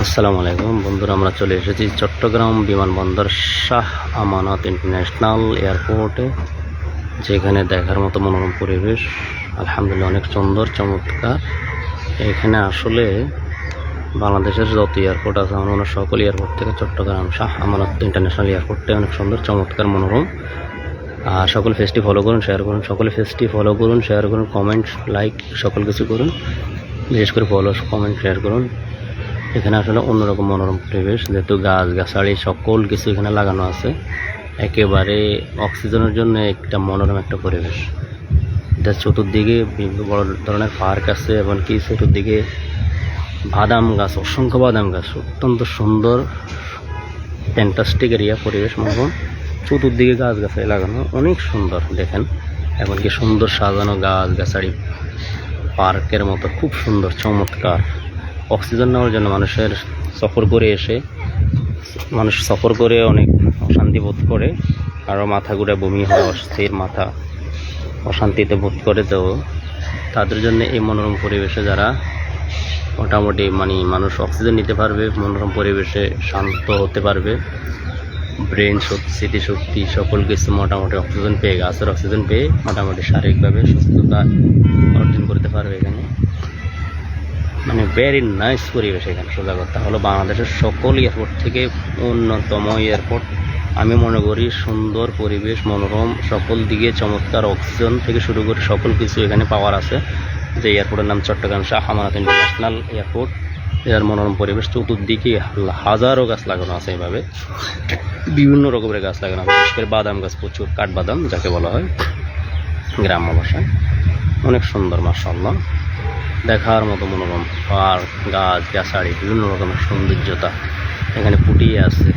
আসসালামু আলাইকুম। বন্ধুরা, আমরা চলে এসেছি চট্টগ্রাম বিমানবন্দর শাহ আমানত ইন্টারন্যাশনাল এয়ারপোর্টে, যেখানে দেখার মতো মনোরম পরিবেশ। আলহামদুলিল্লাহ, অনেক সুন্দর, চমৎকার। এখানে আসলে বাংলাদেশের যত এয়ারপোর্ট আছে, আমার সকল এয়ারপোর্ট থেকে চট্টগ্রাম শাহ আমানত ইন্টারন্যাশনাল এয়ারপোর্টটা অনেক সুন্দর, চমৎকার, মনোরম। আর সকল ফেসটি ফলো করুন শেয়ার করুন, সকলে ফেসটি ফলো করুন শেয়ার করুন কমেন্ট লাইক সকল কিছু করুন। বিশেষ করে ফলো কমেন্ট শেয়ার করুন। এখানে আসলে অন্যরকম মনোরম পরিবেশ। যেহেতু গাছ, গাছালি সকল কিছু এখানে লাগানো আছে, একেবারে অক্সিজেনের জন্য একটা মনোরম একটা পরিবেশ। এটা চতুর্দিকে বিভিন্ন বড় ধরনের পার্ক আছে, এমনকি চতুর্দিকে বাদাম গাছ, অসংখ্য বাদাম গাছ, অত্যন্ত সুন্দর ফ্যান্টাস্টিক এরিয়া পরিবেশ মনোরম। চতুর্দিকে গাছ লাগানো অনেক সুন্দর, দেখেন। এমনকি সুন্দর সাজানো গাছ, গাছালি পার্কের মতো, খুব সুন্দর, চমৎকার। অক্সিজেন নেওয়ার জন্য মানুষের সফর করে এসে, মানুষ সফর করে অনেক অশান্তি বোধ করে। কারও মাথা ঘুরে বমি হয়, অস্থির মাথা অশান্তিতে বোধ করে। তো তাদের জন্য এই মনোরম পরিবেশে যারা মোটামুটি মানে মানুষ অক্সিজেন নিতে পারবে, মনোরম পরিবেশে শান্ত হতে পারবে। ব্রেন শক্তি, স্মৃতিশক্তি, সকল কিছু মোটামুটি অক্সিজেন পেয়ে, গাছের অক্সিজেন পেয়ে মোটামুটি শারীরিকভাবে সুস্থতা অর্জন করতে পারবে এখানে। মানে ভেরি নাইস পরিবেশ এখানে, সোজা কথা হলো বাংলাদেশের সকল এয়ারপোর্ট থেকে অন্যতম এয়ারপোর্ট আমি মনে করি সুন্দর পরিবেশ, মনোরম, সকল দিকে চমৎকার অক্সিজেন থেকে শুরু করে সকল কিছু এখানে পাওয়ার আছে। যে এয়ারপোর্টের নাম চট্টগ্রাম শাহ আমানত ইন্টারন্যাশনাল এয়ারপোর্ট এর মনোরম পরিবেশ, চতুর্দিকে হাজারো গাছ লাগানো আছে এভাবে। বিভিন্ন রকমের গাছ লাগানো আছে, বিশেষ করে বাদাম গাছ প্রচুর, কাঠবাদাম যাকে বলা হয়, গ্রাম্য ভাষায়। অনেক সুন্দর মাসাল্লাহ দেখার মতো মনোরম পার্ক গাছ গাছাড়ি বিভিন্ন রকমের সৌন্দর্যতা এখানে ফুটিয়ে আছে।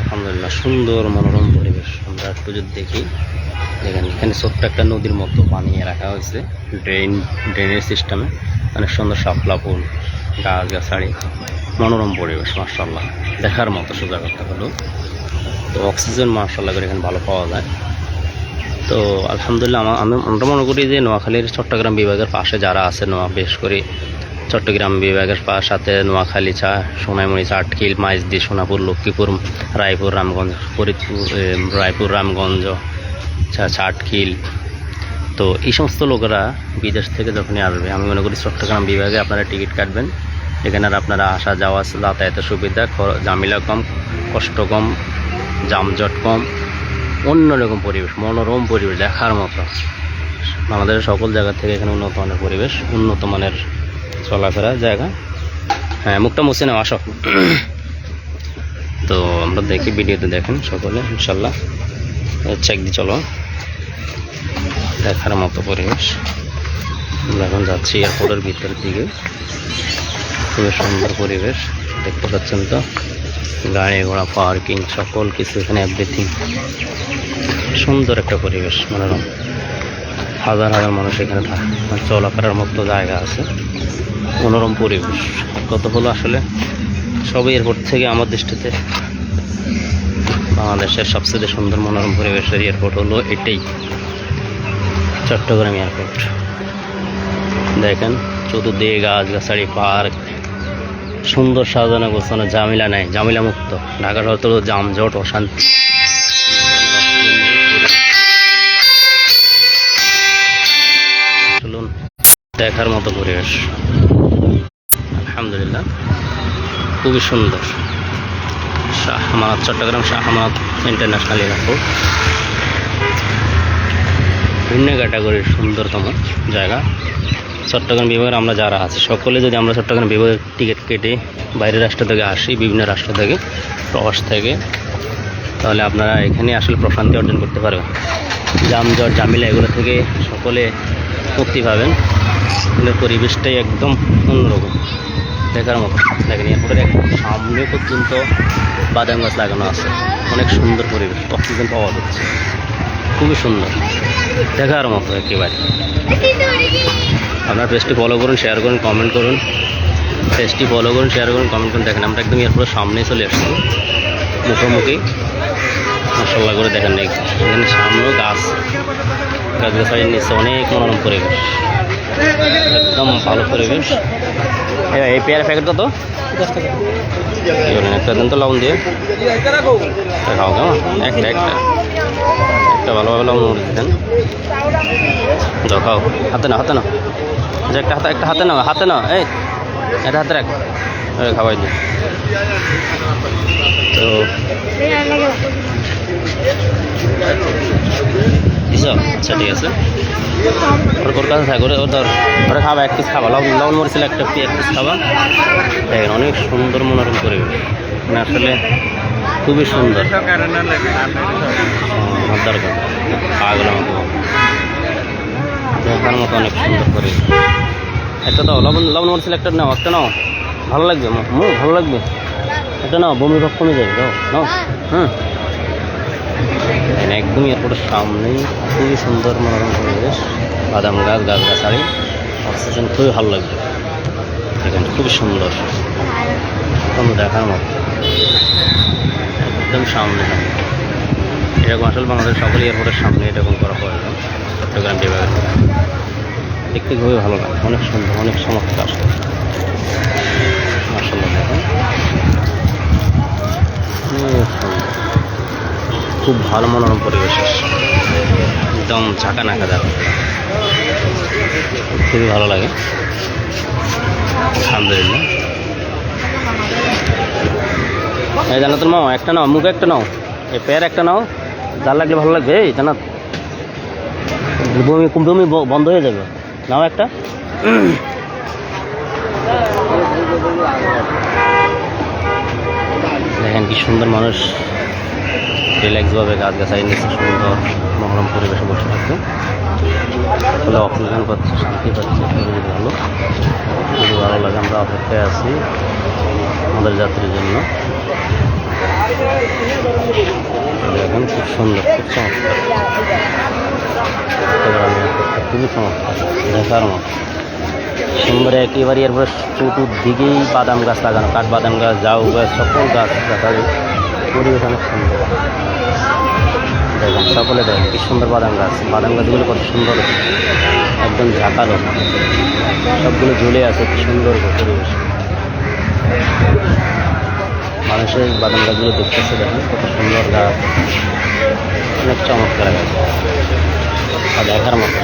আলহামদুলিল্লাহ, সুন্দর মনোরম পরিবেশ। আমরা একটু যদি দেখি, দেখেন, এখানে ছোট্ট একটা নদীর মতো বানিয়ে রাখা হয়েছে ড্রেন ড্রেনের সিস্টেমে অনেক সুন্দর শাপলা ফুল, গাছ গাছাড়ি মনোরম পরিবেশ মার্শাল্লাহ দেখার মতো সোজা কথা হলো তো অক্সিজেন মার্শাল্লাহ করে এখানে ভালো পাওয়া যায়। তো আলহামদুলিল্লাহ, আমা- আমি আমরা মনে করি যে নোয়াখালীর চট্টগ্রাম বিভাগের পাশে যারা আছে নোয়া বেশ করে চট্টগ্রাম বিভাগের সাথে নোয়াখালী, চা সোনাইমণি চাটকিল মাইজদি সোনাপুর, লক্ষ্মীপুর, রায়পুর, রামগঞ্জ, ফরিদপুর রায়পুর, রামগঞ্জ চাটকিল। তো এই সমস্ত লোকেরা বিদেশ থেকে যখনই আসবে, আমি মনে করি চট্টগ্রাম বিভাগে আপনারা টিকিট কাটবেন। এখানে আপনারা আসা যাওয়া যাতায়াতের সুবিধা ঝামেলা কম, কষ্ট কম, যানজট কম। অন্যরকম পরিবেশ, মনোরম পরিবেশ দেখার মতো। বাংলাদেশের সকল জায়গা থেকে এখানে উন্নত মানের পরিবেশ, উন্নত মানের চলাফেরার জায়গা। হ্যাঁ মুখটা মুছে নাও, আসো। তো আমরা দেখি, ভিডিওতে দেখেন সকলে, ইনশাল্লাহ। চেক দিয়ে চলো। দেখার মতো পরিবেশ। আমরা এখন যাচ্ছি এয়ারপোর্টের ভিতরের দিকে। খুবই সুন্দর পরিবেশ, দেখতে পাচ্ছেন তো? গাড়ি ঘোড়া, পার্কিং, সকল কিছু এখানে এভরিথিং সুন্দর একটা পরিবেশ, মনোরম। হাজার হাজার মানুষ এখানে চলাফেরার মতো জায়গা আছে। মনোরম পরিবেশ। কত হলো আসলে? সব এয়ারপোর্ট থেকে আমার দৃষ্টিতে বাংলাদেশের সবচেয়ে সুন্দর মনোরম পরিবেশের এয়ারপোর্ট হলো এটাই। চট্টগ্রাম এয়ারপোর্ট। দেখেন, চতুর্দিকে গাছ গাছাড়ি পার্ক। সুন্দর সাজানো গোছানো জামিলা নাই জামিলা মুক্ত। ঢাকা শহর তো যানজট অশান্তি। চলুন, দেখার মতো পরিবেশ। আলহামদুলিল্লাহ, খুবই সুন্দর। Shah Amanat, Chittagong Shah Amanat international airport. ভিন্ন ক্যাটাগরির সুন্দরতম জায়গা। চট্টগ্রাম বিভাগের আমরা যারা আছি, সকলে যদি আমরা চট্টগ্রাম বিভাগের টিকিট কেটে বাইরের রাষ্ট্র থেকে আসি, বিভিন্ন রাষ্ট্র থেকে, প্রবাস থেকে, তাহলে আপনারা এখানে আসলে প্রশান্তি অর্জন করতে পারবেন। জামজট জামিলা এগুলো থেকে সকলে মুক্তি পাবেন। এখানের পরিবেশটাই একদম অন্যরকম। দেখার মতো। দেখেন এরপরে সামনে পর্যন্ত বাদাম গাছ লাগানো আছে। অনেক সুন্দর পরিবেশ, অক্সিজেন পাওয়া যাচ্ছে। খুবই সুন্দর। দেখার মতো একেবারে। আপনার পেজটি ফলো করুন শেয়ার করুন কমেন্ট করুন। পেজটি ফলো করুন শেয়ার করুন কমেন্ট করুন। দেখেন, আমরা একদম এরপরে সামনেই চলে আসছি। মুখোমুখি। মশলা করে দেখেন এখানে সামনেও গাছ। গাছ গাছালির নিচে অনেক মনোরম পরিবেশ। একদম ভালো পরিবেশ। এই- পেয়ারা প্যাকেট কত? একটা দিন তো লবণ দিয়ে। খাও কেমন? একটা একটা একটা ভালোভাবে লবণ মরিচ দেন দাও খাও। হাতে না হাতে না আচ্ছা একটা হাতে একটা হাতে নাও হাতে নাও এই এটা হাতে রাখ। খাওয়াই দিই তো আচ্ছা ঠিক আছে। ওর ওর কাছে থাক ওরে ওর ধর ওরা খাবা এক পিস খাবা। লবণ লবণ মরিছিল একটা এক পিস খাবা। দেখেন অনেক সুন্দর মনোরম পরিবেশ। মানে আসলে খুবই সুন্দর। দরকার। পাগল দেখার মতো অনেক সুন্দর করে। একটা দাও লবণ লবণ মরিছিল একটা নাও একটা নাও। ভালো লাগবে মো ভালো লাগবে। একটা নাও বমি ভাব কমে যাবে দাও নাও। হুম। দেখেন, একদমই এয়ারপোর্টের সামনেই খুবই সুন্দর মনোরম পরিবেশ। বাদাম গাছ গাছ গাছালি অক্সিজেন খুবই ভালো লাগবে। দেখেন খুবই সুন্দর। একদম দেখার মতো। একদম সামনে সামনে। এরকম আসলে বাংলাদেশ সকল এয়ারপোর্টের সামনে এরকম করা প্রয়োজন চট্টগ্রাম বিভাগের দেখতে খুবই ভালো লাগে অনেক সুন্দর, অনেক চমৎকার। খুব ভালো মনোরম পরিবেশ। একদম ঝাঁকা নাকা যাবে খুবই ভালো লাগে। আলহামদুলিল্লাহ। এই জানাতুল মামা, একটা নাও, মুখে একটা নাও। এই পেয়ার একটা নাও। যার লাগলে ভালো লাগবে। এই জানাত বমি বমি বন্ধ হয়ে যাবে। নাও একটা। দেখেন কি সুন্দর মানুষ। রিল্যাক্সভাবে গাছ গাছাই নিচে সুন্দর মনোরম পরিবেশে বসে থাকছে আসলে অক্সিজেন পাচ্ছে, শান্তি পাচ্ছে খুবই ভালো। খুবই ভালো লাগে, আমরা অপেক্ষায় আছি আমাদের যাত্রীর জন্য। দেখেন খুব সুন্দর, খুব চমৎকার। খুবই সুন্দর একেবারে এরপরে চতুর্দিকেই বাদাম গাছ লাগানো কাঠ বাদাম গাছ জাউ গাছ সকল গাছ গাছালি পরিবেশ অনেক সুন্দর দেখেন সকলে দেখেন কি সুন্দর বাদাম গাছ বাদাম গাছগুলো কত সুন্দর একদম ঝাঁকালো সবগুলো ঝুলে আছে কি সুন্দর পরিবেশ মানুষের বাদাম গাছগুলো দেখতেছে দেখেন কত সুন্দর গাছ অনেক চমৎকার গাছ আর দেখার মতো।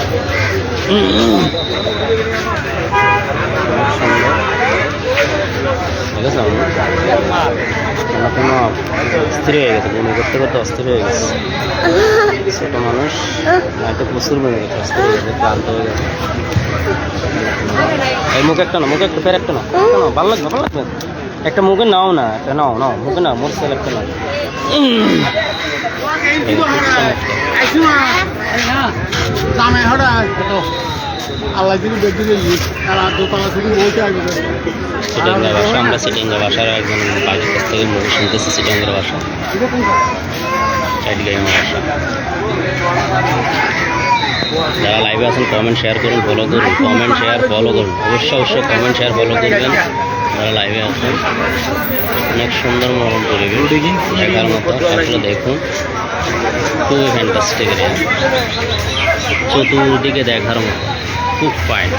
ঠিক আছে আমার কোনো অস্থির হয়ে গেছে বমি করতে করতে অস্থির হয়ে গেছে। ছোট মানুষ হয়তো প্রচুর বমি করতে অস্থির হয়ে গেছে ক্লান্ত হয়ে গেছে। এই মুখে একটা না মুখে একটা ফের একটা না একটা ভালো লাগবে ভালো লাগবে। একটা মুখে নাও না একটা নাও নাও মুখে নাও মোর সেল একটা নাও। আল্লাহ আর দোতলা থেকে বলতে আসবে ভাষা আমরা ভাষার একজন বাড়ির কাছ থেকে শুনতেছি ভাষা ভাষা যারা লাইভে আছেন কমেন্ট শেয়ার করুন ফলো করুন কমেন্ট শেয়ার ফলো করুন। অবশ্যই অবশ্যই কমেন্ট শেয়ার ফলো করবেন। যারা লাইভে আছেন। অনেক সুন্দর মনোরম পরিবেশ। দেখার মতো, আপনারা দেখুন। খুবই ফ্যান্টাস্টিক এরিয়া চতুর্দিকে দেখার মতো। খুব ফাইন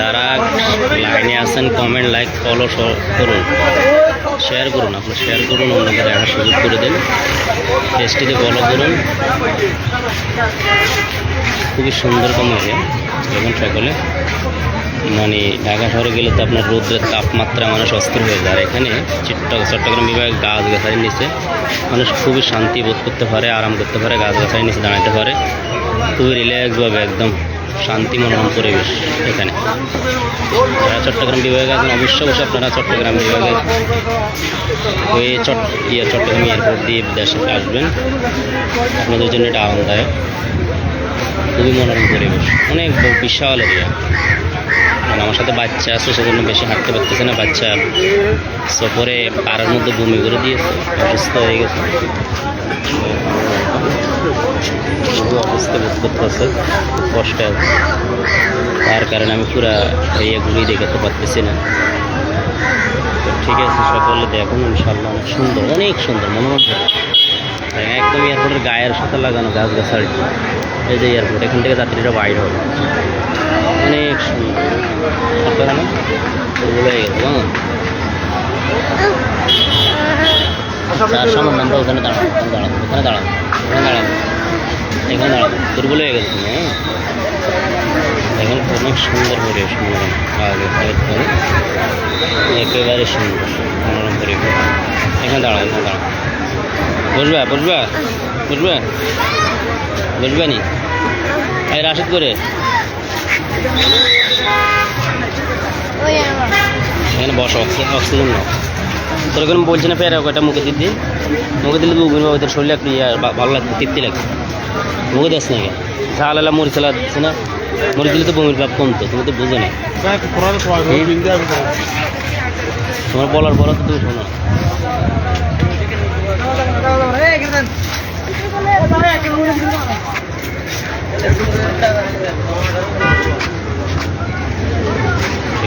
যারা লাইনে আছেন কমেন্ট লাইক ফলো করুন। শেয়ার করুন, আপনার শেয়ার করুন অন্যকে দেখার সুযোগ করে দিন। পেজটিতে ফলো করুন। খুবই সুন্দর কম এবং সকলে। মানে ঢাকা শহরে গেলে তো আপনার রৌদ্রের তাপমাত্রা মানুষ অস্থির হয়ে যায়। আর এখানে চিট্ট চট্টগ্রাম বিভাগে গাছ গাছালির নিচে মানুষ খুবই শান্তি বোধ করতে পারে, আরাম করতে পারে গাছ গাছালির নিচে দাঁড়াতে পারে। খুবই রিল্যাক্সভাবে একদম শান্তি মনোরম পরিবেশ এখানে। যারা চট্টগ্রাম বিভাগে আছেন, অবশ্যই অবশ্যই আপনারা চট্টগ্রাম বিভাগে হয়ে চট ইয়ে চট্টগ্রাম এয়ারপোর্ট দিয়ে দেশে আসবেন। আপনাদের জন্য এটা আরামদায়ক। খুবই মনোরম পরিবেশ। অনেক বিশাল এরিয়া মানে আমার সাথে বাচ্চা আছে, সেজন্য বেশি হাঁটতে পারতেছে না। বাচ্চা সফরে পাড়ার মধ্যে বমি করে দিয়েছে, অসুস্থ হয়ে গেছে। অসুস্থ বোধ করতেছে কষ্টে তার কারণে আমি পুরা এরিয়া ঘুরিয়ে দেখাতে পারতেছি না। ঠিক আছে সকলে দেখুন ইনশাল্লাহ অনেক সুন্দর অনেক সুন্দর মনোরম জায়গা। একদম এয়ারপোর্টের গায়ের সাথে লাগানো গাছ গাছাড়ি এই যে এয়ারপোর্ট এখান থেকে যাত্রীরা বাইর হবে। অনেক সুন্দর হয়ে তার সামনে আমরা ওখানে দাঁড়াবো ওখানে দাঁড়াবো ওখানে দাঁড়াবো এখানে দাঁড়াবো দুর্বল হয়ে গেছে তুমি হ্যাঁ অনেক সুন্দর পরিবেশ মনোরম আগে একেবারে সুন্দর মনোরম পরিবেশ এখানে দাঁড়াও এখানে নি রাশিদ করে এখানে বসো অক্সিজেন অক্সিজেন নাও। তোর এখন বলছি না ফের একটা মুখে দিদি মুখে দিলে বুঝবি না ওদের শরীরে একটু ইয়ে ভালো লাগছে তৃপ্তি লাগছে মুখে দিস নাকি ঝাল আলা মরিচ আলা দিচ্ছে না। মরিচ দিলে তো বমির ভাব কমতো, তুমি তো বুঝো না। তোমার বলার পরও তো তুমি শোনো ঠিক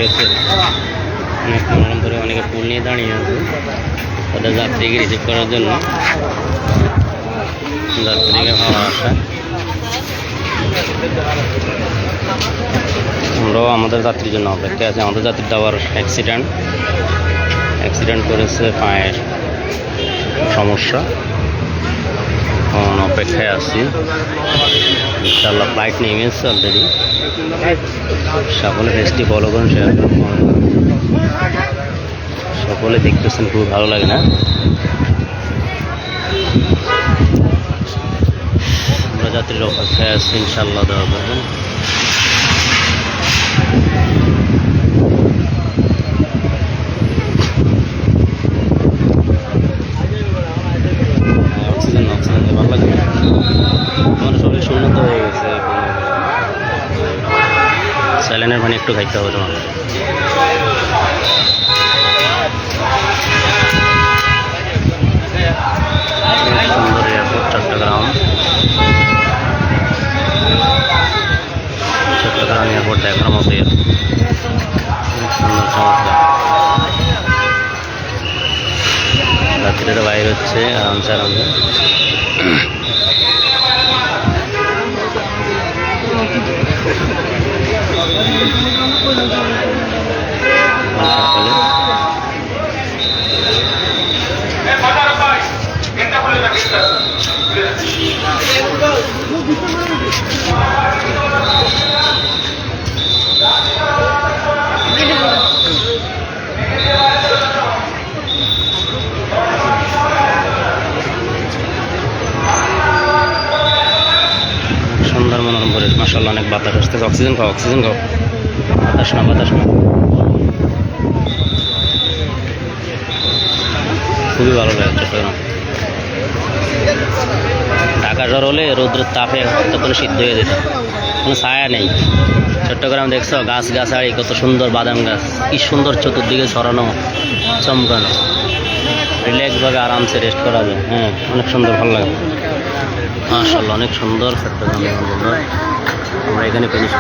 আছে। অনেক মনোরম করে অনেকে ফুল নিয়ে দাঁড়িয়ে আছে। তাদের যাত্রীকে রিসিভ করার জন্য। যাত্রীকে ভালো আসা আমরাও আমাদের যাত্রীর জন্য অপেক্ষা আছে। আমাদের যাত্রীর আবার অ্যাক্সিডেন্ট অ্যাক্সিডেন্ট করেছে পায়ের সমস্যা। এখন অপেক্ষায় আছি। ইনশাল্লাহ ফ্লাইট নেমে এসছে অলরেডি সকলে রেস্টি ফলো করুন। সকলে দেখতেছেন, খুব ভালো লাগে না? আমরা যাত্রীর অপেক্ষায় আছি ইনশাল্লাহ দেওয়া করবেন অক্সিজেন অক্সিজেন ভালো লাগে আমার শরীর শূন্যত হয়ে গেছে স্যালাইনের পানি একটু খাইতে হবে তোমার সুন্দর এয়ারপোর্ট, চট্টগ্রাম। চট্টগ্রাম এয়ারপোর্ট দেখার মতো যাত্রীরা বাইর হচ্ছে আরামসে আরামসে। বাতাস আসতেছে অক্সিজেন খাও অক্সিজেন খাও। বাতাস না বাতাস না খুবই ভালো লাগে ঢাকা শহর হলে রৌদ্রের তাপে তখন সিদ্ধ হয়ে যেত। কোনো ছায়া নেই। চট্টগ্রাম দেখছ, গাছ গাছাড়ি কত সুন্দর বাদাম গাছ। কি সুন্দর চতুর্দিকে ছড়ানো, চমকানো। রিল্যাক্সভাবে আরামসে রেস্ট করা যায়। হ্যাঁ অনেক সুন্দর, ভালো লাগে। মাশাল্লাহ অনেক সুন্দর চট্টগ্রাম আমরা এখানে ফিনিশ